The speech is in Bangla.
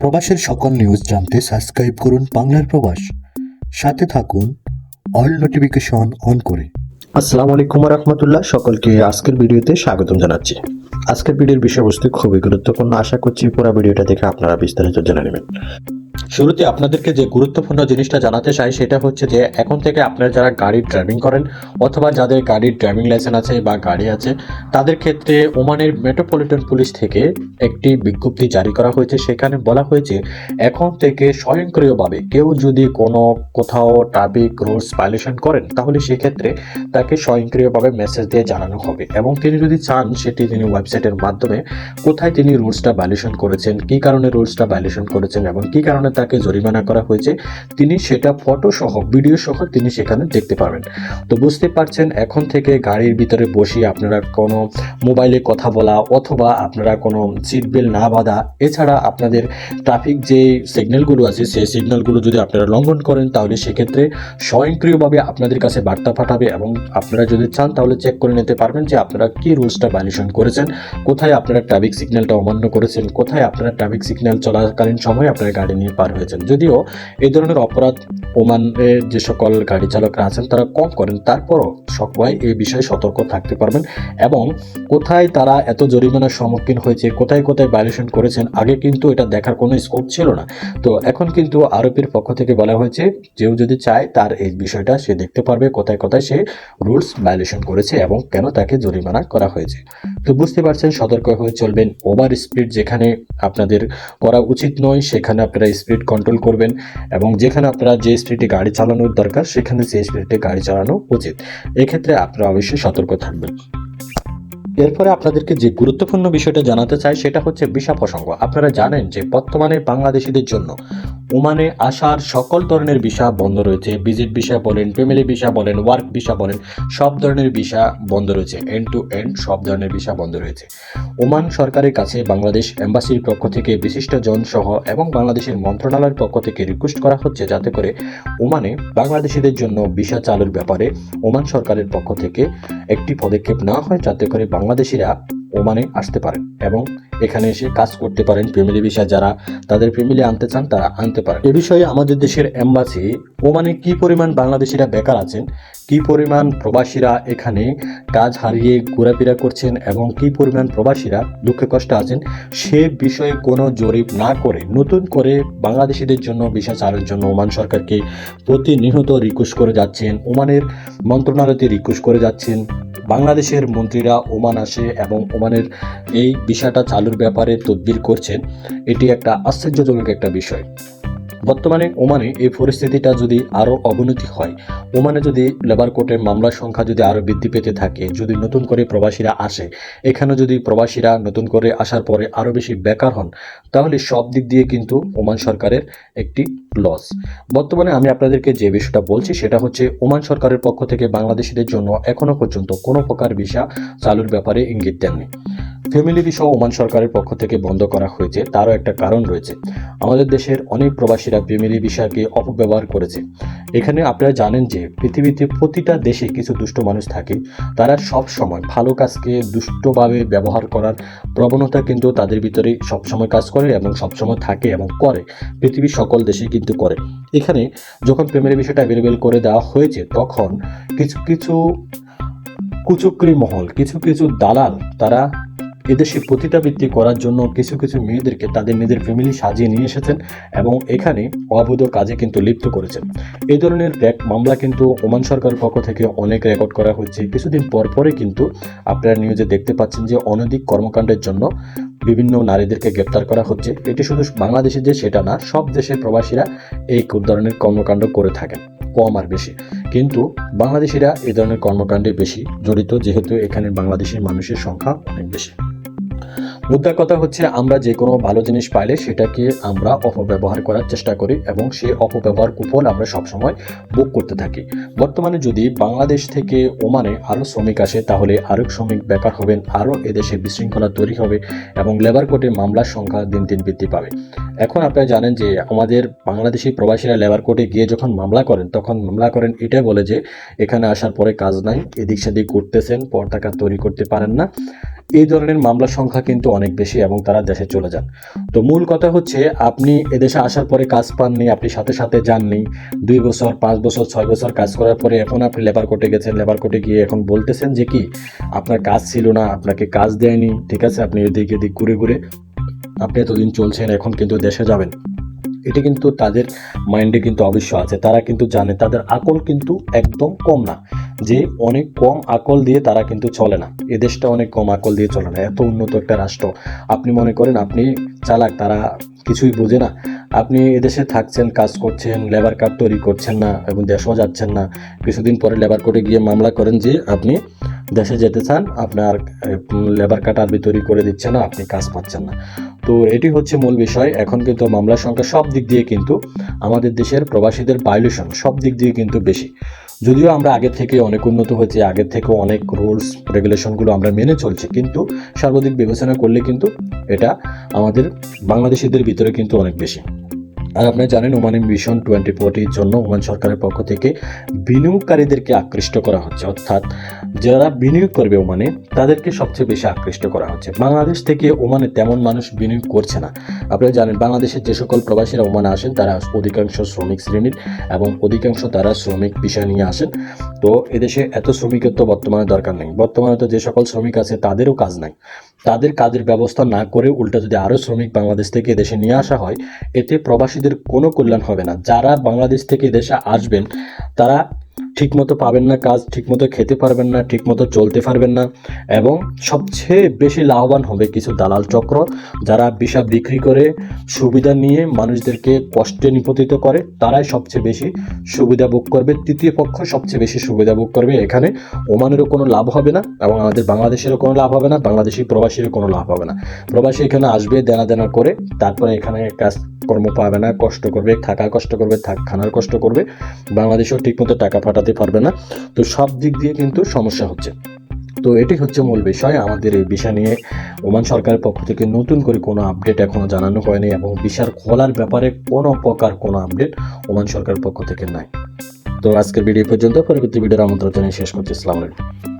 প্রবাসের সকল নিউজ জানতে সাবস্ক্রাইব করুন বাংলার প্রবাস। সাথে থাকুন অল নোটিফিকেশন অন করে। আসসালামু আলাইকুম রহমতুল্লাহ। সকলকে আজকের ভিডিওতে স্বাগতম জানাচ্ছি। আজকের ভিডিওর বিষয়বস্তু খুবই গুরুত্বপূর্ণ। আশা করছি পুরো ভিডিওটা দেখে আপনারা বিস্তারিত জেনে নেবেন। শুরুতে আপনাদেরকে যে গুরুত্বপূর্ণ জিনিসটা জানাতে চাই, সেটা হচ্ছে যে এখন থেকে আপনারা যারা গাড়ি ড্রাইভিং করেন, অথবা যাদের গাড়ির ড্রাইভিং লাইসেন্স আছে বা গাড়ি আছে, তাদের ক্ষেত্রে ওমানের মেট্রোপলিটন পুলিশ থেকে একটি বিজ্ঞপ্তি জারি করা হয়েছে। সেখানে বলা হয়েছে, এখন থেকে স্বয়ংক্রিয়ভাবে কেউ যদি কোনো কোথাও ট্রাফিক রুলস ভায়োলেশন করেন, তাহলে সেক্ষেত্রে তাকে স্বয়ংক্রিয়ভাবে মেসেজ দিয়ে জানানো হবে। এবং তিনি যদি চান, সেটি তিনি ওয়েবসাইটের মাধ্যমে কোথায় তিনি রুলসটা ভায়োলেশন করেছেন, কী কারণে রুলসটা ভায়োলেশন করেছেন, এবং কী কারণে তাকে জরিমানা করা হয়েছে, তিনি সেটা ফটো সহ ভিডিও সহ তিনি সেখানে দেখতে পাবেন তো বুঝতে পারছেন, এখন থেকে গাড়ির ভিতরে বসে আপনারা কোনো মোবাইলে কথা বলা অথবা আপনারা কোনো সিট বেল্ট না বাঁধা, এছাড়া আপনাদের ট্রাফিক যে সিগন্যালগুলো আছে, সেই সিগন্যালগুলো যদি আপনারা লঙ্ঘন করেন, তাহলে সেক্ষেত্রে স্বয়ংক্রিয়ভাবে আপনাদের কাছে বার্তা পাঠাবে এবং আপনারা যদি চান, তাহলে চেক করে নিতে পারবেন যে আপনারা কি রুলসটা ভায়োলেশন করেছেন, কোথায় আপনারা ট্রাফিক সিগন্যালটা অমান্য করেছেন, কোথায় আপনারা ট্রাফিক সিগন্যাল চলাকালীন সময় আপনারা গাড়ি নিয়ে পার হয়েছেন। যদিও এই ধরনের অপরাধ ওমানে যে সকল গাড়ি চালকরা আছেন, তারা কম করেন। তারপরও সবাই এই বিষয়ে সতর্ক থাকতে পারবেন এবং কোথায় তারা এত জরিমানার সম্মুখীন হয়েছে, কোথায় কোথায় ভায়োলেশন করেছেন, আগে কিন্তু এটা দেখার কোনো স্কোপ ছিল না। তো এখন কিন্তু আরোপের পক্ষ থেকে বলা হয়েছে কেউ যদি চায় তার এই বিষয়টা সে দেখতে পারবে কোথায় কোথায় সে রুলস ভায়োলেশন করেছে এবং কেন তাকে জরিমানা করা হয়েছে। তো বুঝতে পারছেন, সতর্ক হয়ে চলবেন। ওভার স্পিড যেখানে আপনাদের করা উচিত নয়, সেখানে আপনারা স্পিড কন্ট্রোল করবেন এবং যেখানে আপনারা যে স্পিডে গাড়ি চালানোর দরকার, সেখানে সেই স্পিডে গাড়ি চালানো উচিত। এক্ষেত্রে আপনারা অবশ্যই সতর্ক থাকবেন। এরপরে আপনাদেরকে যে গুরুত্বপূর্ণ বিষয়টা জানাতে চাই, সেটা হচ্ছে ভিসা প্রসঙ্গ। আপনারা জানেন যে বর্তমানে বাংলাদেশিদের জন্য ওমানে আসার সকল ধরনের ভিসা বন্ধ রয়েছে। ভিজিট ভিসা বলেন, ফ্যামিলি ভিসা বলেন, ওয়ার্ক ভিসা বলেন, সব ধরনের ভিসা বন্ধ রয়েছে। এন্ড টু এন্ড সব ধরনের ভিসা বন্ধ রয়েছে। ওমান সরকারের কাছে বাংলাদেশ এম্বাসির পক্ষ থেকে বিশিষ্ট জন সহ এবং বাংলাদেশের মন্ত্রণালয়ের পক্ষ থেকে রিকোয়েস্ট করা হচ্ছে যাতে করে ওমানে বাংলাদেশিদের জন্য ভিসা চালুর ব্যাপারে ওমান সরকারের পক্ষ থেকে একটি পদক্ষেপ নেওয়া হয় যাতে করে বাংলাদেশিরা ওমানে আসতে পারেন এবং এখানে এসে কাজ করতে পারেন ফ্যামিলি ভিসা যারা তাদের ফ্যামিলি আনতে চান, তারা আনতে পারেন। এ বিষয়ে আমাদের দেশের এম্বাসি ওমানে কি পরিমাণ বাংলাদেশিরা বেকার আছেন, কি পরিমাণ প্রবাসীরা এখানে কাজ হারিয়ে ঘোরাফেরা করছেন এবং কি পরিমাণ প্রবাসীরা দুঃখে কষ্ট আছেন, সে বিষয়ে কোনো জরিপ না করে নতুন করে বাংলাদেশিদের জন্য, ভিসা চালুর জন্য ওমান সরকারকে প্রতিনিয়ত রিকোয়েস্ট করে যাচ্ছেন, ওমানের মন্ত্রণালয়তে রিকোয়েস্ট করে যাচ্ছেন। বাংলাদেশের মন্ত্রীরা ওমান আসে এবং ওমানের এই বিষয়টা চালুর ব্যাপারে তদবির করছেন এটি একটা আশ্চর্যজনক একটা বিষয়। বর্তমানে ওমানে এই পরিস্থিতিটা যদি আরও অবনতি হয়, ওমানে যদি লেবার কোর্টের মামলার সংখ্যা যদি আরও বৃদ্ধি পেতে থাকে, যদি নতুন করে প্রবাসীরা আসে, এখানে যদি প্রবাসীরা নতুন করে আসার পরে আরও বেশি বেকার হন, তাহলে সব দিক দিয়ে কিন্তু ওমান সরকারের একটি লস বর্তমানে আমি আপনাদেরকে যে বিষয়টা বলছি সেটা হচ্ছে ওমান সরকারের পক্ষ থেকে বাংলাদেশিদের জন্য এখনও পর্যন্ত কোনো প্রকার ভিসা চালুর ব্যাপারে ইঙ্গিত দেননি। ফ্যামিলি ভিসা ওমান সরকারের পক্ষ থেকে বন্ধ করা হয়েছে, তারও একটা কারণ রয়েছে। আমাদের দেশের অনেক প্রবাসীরা ফ্যামিলি ভিসাকে অপব্যবহার করেছে। এখানে আপনারা জানেন যে পৃথিবীতে প্রতিটা দেশে কিছু দুষ্ট মানুষ থাকে, তারা সব সময় ভালো কাজকে দুষ্টভাবে ব্যবহার করার প্রবণতা কিন্তু তাদের ভিতরে সবসময় কাজ করে এবং সবসময় থাকে এবং করে। পৃথিবীর সকল দেশে কিন্তু করে। এখানে যখন প্রেমের বিষয়টা অ্যাভেলেবেল করে দেওয়া হয়েছে, তখন কিছু কিছু কুচক্রি মহল, কিছু কিছু দালাল তারা এদেশে পতিতাবৃত্তি করার জন্য কিছু কিছু মেয়েদেরকে তাদের নিজের ফ্যামিলি সাজিয়ে নিয়ে এসেছেন এবং এখানে অবৈধ কাজে কিন্তু লিপ্ত করেছেন। এই ধরনের এক মামলা কিন্তু ওমান সরকারের পক্ষ থেকে অনেক রেকর্ড করা হচ্ছে। কিছুদিন পর পরে কিন্তু আপনারা নিউজে দেখতে পাচ্ছেন যে অনৈতিক কর্মকাণ্ডের জন্য বিভিন্ন নারীদেরকে গ্রেপ্তার করা হচ্ছে। এটি শুধু বাংলাদেশে যে সেটা না, সব দেশের প্রবাসীরা এই ধরনের কর্মকাণ্ড করে থাকেন, কম আর বেশি। কিন্তু বাংলাদেশিরা এই ধরনের কর্মকাণ্ডে বেশি জড়িত, যেহেতু এখানে বাংলাদেশের মানুষের সংখ্যা অনেক বেশি। মুদ্রা কথা হচ্ছে, আমরা যে কোনো ভালো জিনিস পাইলে সেটাকে আমরা অপব্যবহার করার চেষ্টা করি এবং সেই অপব্যবহার কুপন আমরা সবসময় বুক করতে থাকি। বর্তমানে যদি বাংলাদেশ থেকে ওমানে আরও শ্রমিক আসে, তাহলে আরও শ্রমিক বেকার হবেন, আরও এদেশে বিশৃঙ্খলা তৈরি হবে এবং লেবার কোর্টে মামলার সংখ্যা দিন দিন বৃদ্ধি পাবে। এখন আপনারা জানেন যে আমাদের বাংলাদেশি প্রবাসীরা লেবার কোর্টে গিয়ে যখন মামলা করেন, তখন মামলা করেন এটাই বলে যে এখানে আসার পরে কাজ নাই, এদিক সেদিক করতেছেন পর টাকা তৈরি করতে পারেন না। এই ধরনের মামলার সংখ্যা কিন্তু অনেক বেশি এবং তারা দেশে চলে যান। তো মূল কথা হচ্ছে আপনি এদেশে আসার পরে কাজ পাননি, আপনি সাথে সাথে যাননি, দুই বছর, পাঁচ বছর, ছয় বছর কাজ করার পরে এখন আপনি লেবার কোর্টে গেছেন লেবার কোর্টে গিয়ে এখন বলতেছেন যে কি, আপনার কাজ ছিল না, আপনাকে কাজ দেয়নি, ঠিক আছে? আপনি এদিক এদিক ঘুরে ঘুরে আপনি এতদিন চলছেন, এখন কিন্তু দেশে যাবেন। এটি কিন্তু তাদের মাইন্ডে কিন্তু অবশ্য আছে। তারা কিন্তু জানে, তাদের আকল কিন্তু একদম কম না। যে অনেক কম আকল দিয়ে তারা কিন্তু চলে না। এ দেশটা অনেক কম আকল দিয়ে চলে না। এত উন্নত একটা রাষ্ট্র। আপনি মনে করেন, আপনি চালাক, তারা কিছুই বোঝে না। আপনি এদেশে থাকছেন, কাজ করছেন লেবার কার্ড তৈরি করছেন না এবং দেশও যাচ্ছেন না। কিছুদিন পরে লেবার কোর্টে গিয়ে মামলা করেন যে, আপনি দেশে যেতে চান, আপনার লেবার কার্ড আরবি তৈরি করে দিচ্ছে না, আপনি কাজ পাচ্ছেন না। তো এটি হচ্ছে মূল বিষয়। এখন কিন্তু মামলার সংখ্যা সব দিক দিয়ে কিন্তু আমাদের দেশের প্রবাসীদের ভায়োলেশন সব দিক দিয়ে কিন্তু বেশি। যদিও আমরা আগের থেকে অনেক উন্নত হয়েছি আগের থেকে অনেক রুলস রেগুলেশনগুলো আমরা মেনে চলছি, কিন্তু সর্বাধিক বিবেচনা করলে কিন্তু এটা আমাদের বাংলাদেশিদের ভিতরে কিন্তু অনেক বেশি। আর আপনি জানেন ওমানি মিশন টোয়েন্টি ফোরটির জন্য ওমান সরকারের পক্ষ থেকে বিনিয়োগকারীদেরকে আকৃষ্ট করা হচ্ছে। অর্থাৎ যারা বিনিয়োগ করবে ওমানে তাদেরকে সবচেয়ে বেশি আকৃষ্ট করা হচ্ছে। বাংলাদেশ থেকে ওমানে তেমন মানুষ বিনিয়োগ করছে না। আপনারা জানেন, বাংলাদেশের যে সকল প্রবাসীরা ওমানে আসেন, তারা অধিকাংশ শ্রমিক শ্রেণির এবং অধিকাংশ তারা শ্রমিক বিষয় নিয়ে আসেন। তো এদেশে এত শ্রমিকের তো বর্তমানে দরকার নেই। বর্তমানে তো যে সকল শ্রমিক আছে, তাদেরও কাজ নাই। তাদের কাজের ব্যবস্থা না করে উল্টা যদি আরও শ্রমিক বাংলাদেশ থেকে দেশে নিয়ে আসা হয়, এতে প্রবাসীদের কোনো কল্যাণ হবে না। যারা বাংলাদেশ থেকে দেশে আসবেন, তারা ঠিকমতো পাবেন না, কাজ ঠিকমতো খেতে পারবেন না, ঠিকমতো চলতে পারবেন না, এবং সবচেয়ে বেশি লাভবান হবে কিছু দালাল চক্র যারা বিষা বিক্রি করে সুবিধা নিয়ে মানুষদেরকে কষ্টে নিপতিত করে, তারাই সবচেয়ে বেশি সুবিধা ভোগ করবে। তৃতীয় পক্ষ সবচেয়ে বেশি সুবিধা ভোগ করবে এখানে। ওমানেরও কোনো লাভ হবে না, এবং আমাদের বাংলাদেশেরও কোনো লাভ হবে না, বাংলাদেশি প্রবাসীরও কোনো লাভ হবে না। প্রবাসী এখানে আসবে দেনা দেনা করে, তারপরে এখানে কাজ কর্ম পাবে না, কষ্ট করবে থাকা কষ্ট করবে, থাক, খানার কষ্ট করবে, বাংলাদেশেও ঠিকমতো টাকা পাঠাতে পারবে না। তো সব দিক দিয়ে কিন্তু সমস্যা হচ্ছে। তো এটি হচ্ছে মূল বিষয়। আমাদের এই বিষয় নিয়ে ওমান সরকারের পক্ষ থেকে নতুন করে কোনো আপডেট এখনও জানানো হয়নি এবং বিশার খোলার ব্যাপারে কোনো প্রকার কোনো আপডেট ওমান সরকারের পক্ষ থেকে নাই। তো আজকের ভিডিও পর্যন্ত। পরবর্তী ভিডিওর আমন্ত্রণ জানিয়ে শেষ করছি। আলাইকুম।